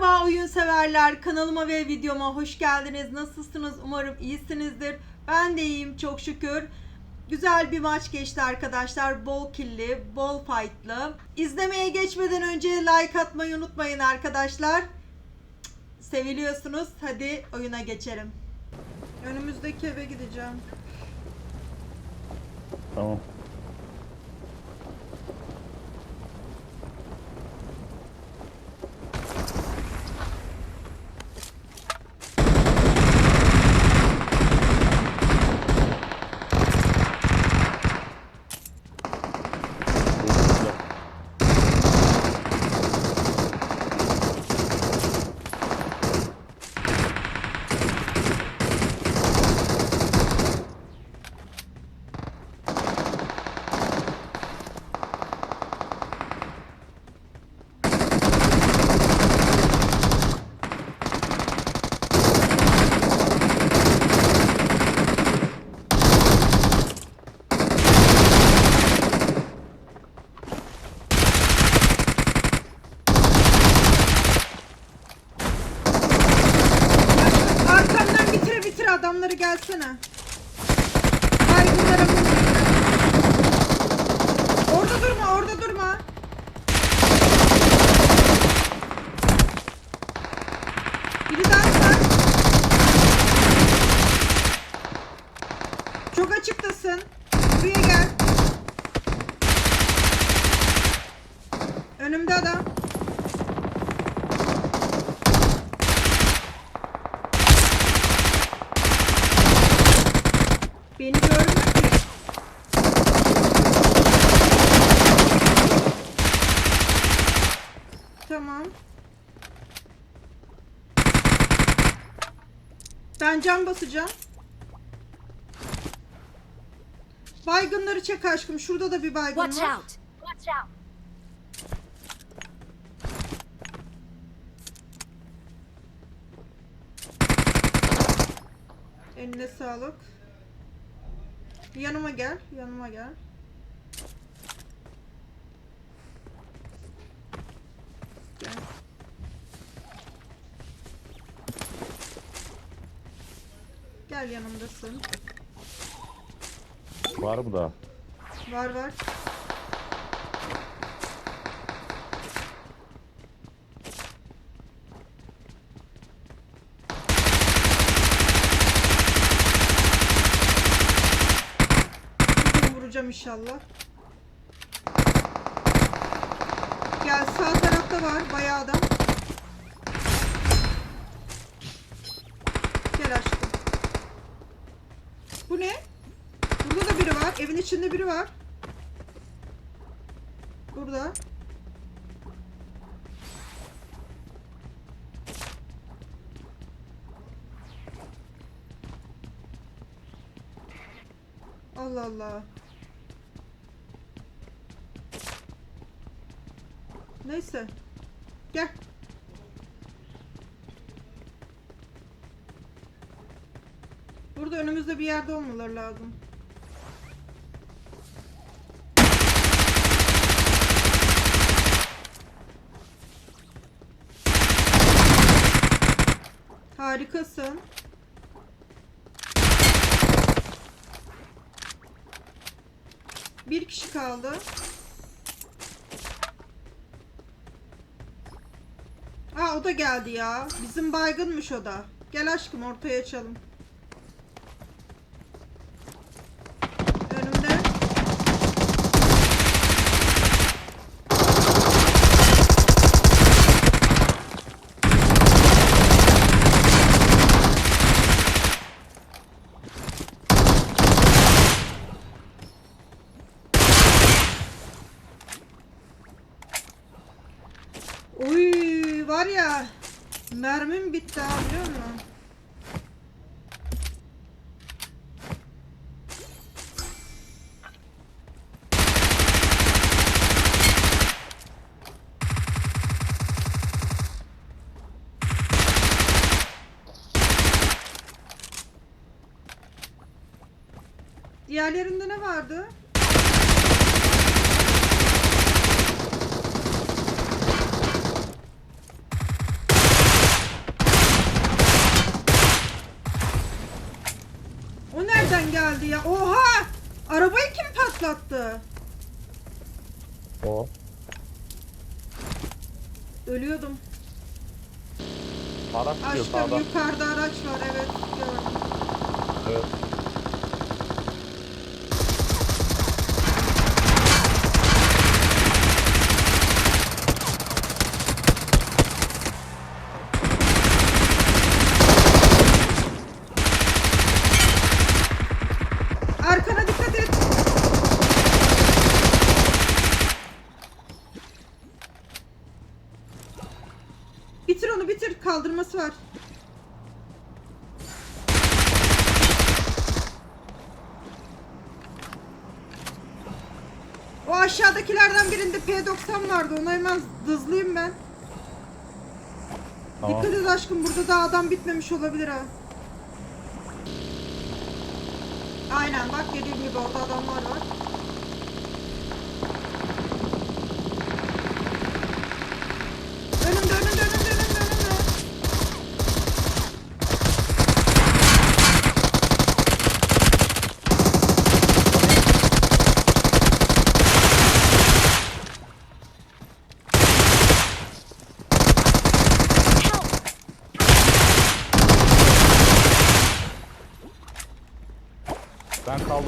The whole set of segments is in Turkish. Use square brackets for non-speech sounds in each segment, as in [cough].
Merhaba oyun severler kanalıma ve videoma hoş geldiniz. Nasılsınız? Umarım iyisinizdir. Ben de iyiyim çok şükür. Güzel bir maç geçti arkadaşlar. Bol killi, bol fightlı. İzlemeye geçmeden önce like atmayı unutmayın arkadaşlar. Seviliyorsunuz. Hadi oyuna geçelim. Önümüzdeki eve gideceğim. Tamam. Gelsene. Baygınlara vur. Orada durma, orada durma. Biri daha var. Çok açıktasın. Buraya gel. Önümde adam. Tamam. Ben cam basacağım. Baygınları çek aşkım. Şurada da bir baygın Watch var. out! Watch out! Eline sağlık. Yanıma gel. Yanıma. Gel. Gel yanımdasın. Var mı daha? Var var. Vuracağım inşallah. Gel sağ tarafta var bayağı adam. Gel aşkım. Bu ne? Burada da biri içinde biri var. Burada. Allah Allah. Neyse. Gel. Burada önümüzde bir yerde olmaları lazım. Harikasın. Bir kişi kaldı. Aa o da geldi ya. Bizim baygınmış o da. Gel aşkım ortaya açalım. Önümde. Oy var ya mermim bitti abi biliyor musun? Diğerlerinde ne vardı? geldi ya. Oha! Arabayı kim patlattı? O. Ölüyordum. Araç gidiyor sağdan. yukarıda araç var evet gördüm. Evet. Arkana dikkat et. Bitir onu bitir kaldırması var. O aşağıdakilerden birinde P90 vardı. Ona hemen hızlıyım ben. Tamam. Dikkat et aşkım burada da adam bitmemiş olabilir ha. Aynen bak dediğim gibi orada adamlar var. Önümde önümde önümde önümde önümde.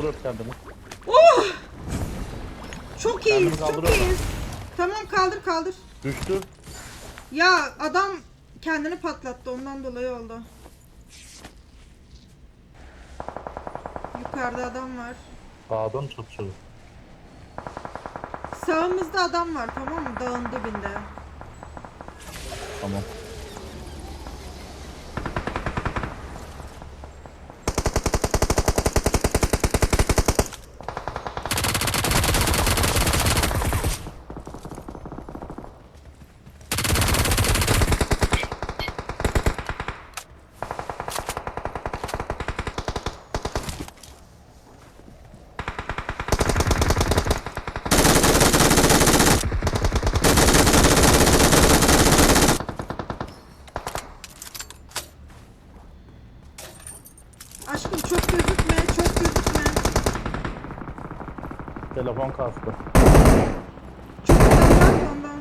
Ben kaldırıyorum kendimi. Oh! Çok iyiyiz, çok kaldırıyorum. iyiyiz. Tamam kaldır kaldır. Düştü. Ya adam kendini patlattı ondan dolayı oldu. Yukarıda adam var. Sağdan çatışıyor. Sağımızda adam var tamam mı? Dağın dibinde. Tamam. Aşkım çok gözükme, çok gözükme. Telefon kastı. Çok ondan.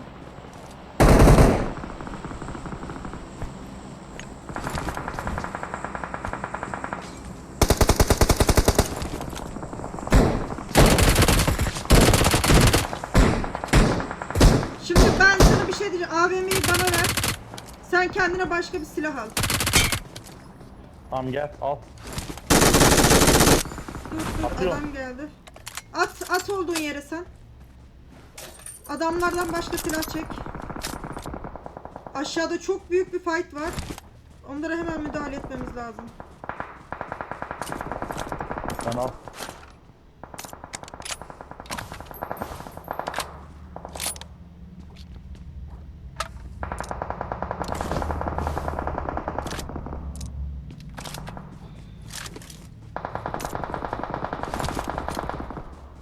Şimdi ben sana bir şey diyeceğim. AVM'yi bana ver. Sen kendine başka bir silah al. Tamam gel al. Dur dur Atıyorum. adam geldi. At at olduğun yere sen. Adamlardan başka silah çek. Aşağıda çok büyük bir fight var. Onlara hemen müdahale etmemiz lazım. Sen al.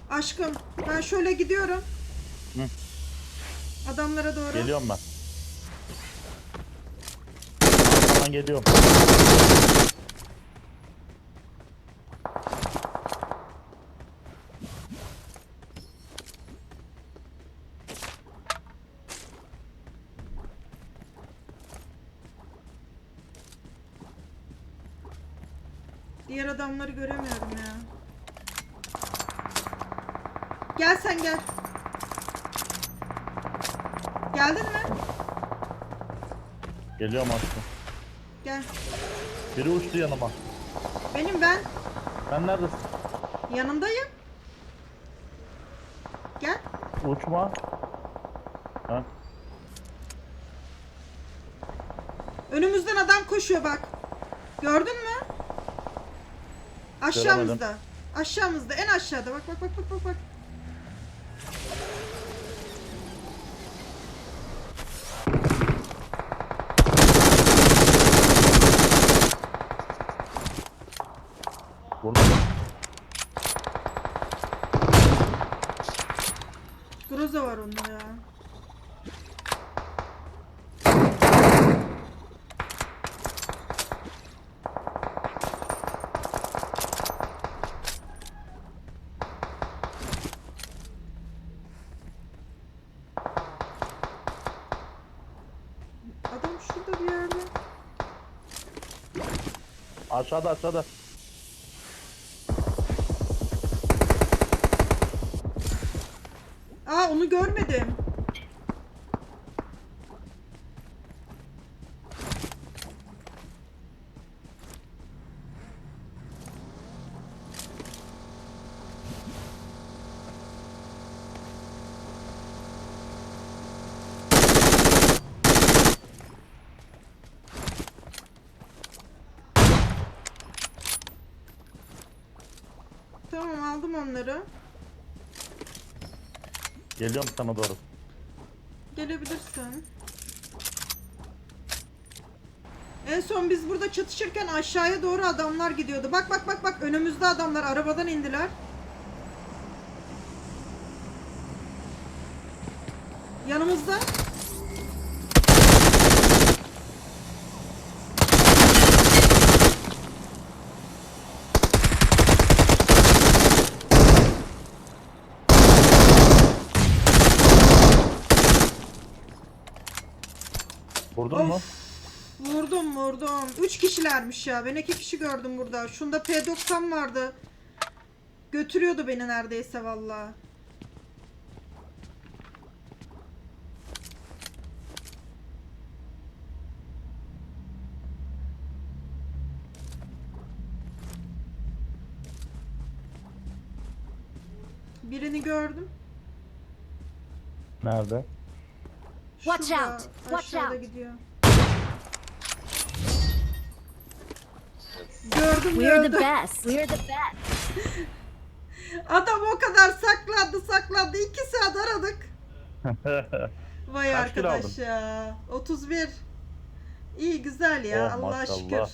Aşkım ben şöyle gidiyorum. Hı. Adamlara doğru. Geliyorum ben. Arkadan geliyorum. Diğer adamları göremiyorum ya. Gel sen gel. Geldin mi? Geliyorum aşkım. Gel. Biri uçtu yanıma. Benim ben. Sen neredesin? Yanındayım. Gel. Uçma. Ha? Önümüzden adam koşuyor bak. Gördün mü? Aşağımızda. Aşağımızda en aşağıda bak bak bak bak bak bak. Vurma lan. Groza var onda ya. Adam şurada bir yerde. Aşağıda aşağıda. Onu görmedim. Tamam aldım onları. Geliyorum sana doğru. Gelebilirsin. En son biz burada çatışırken aşağıya doğru adamlar gidiyordu. Bak bak bak bak önümüzde adamlar arabadan indiler. Yanımızda. Vurdun mu? Vurdum vurdum. Üç kişilermiş ya. Ben iki kişi gördüm burada. Şunda P90 vardı. Götürüyordu beni neredeyse valla. Birini gördüm. Nerede? Watch Şurada, out, watch aşağıda out. gidiyor. Gördüm We're the gördüm. best. We're the best. [laughs] Adam o kadar saklandı saklandı. İki saat aradık. [laughs] Vay Kaç kilo arkadaş ya. 31. İyi güzel ya. Oh, Allah'a maşallah. şükür.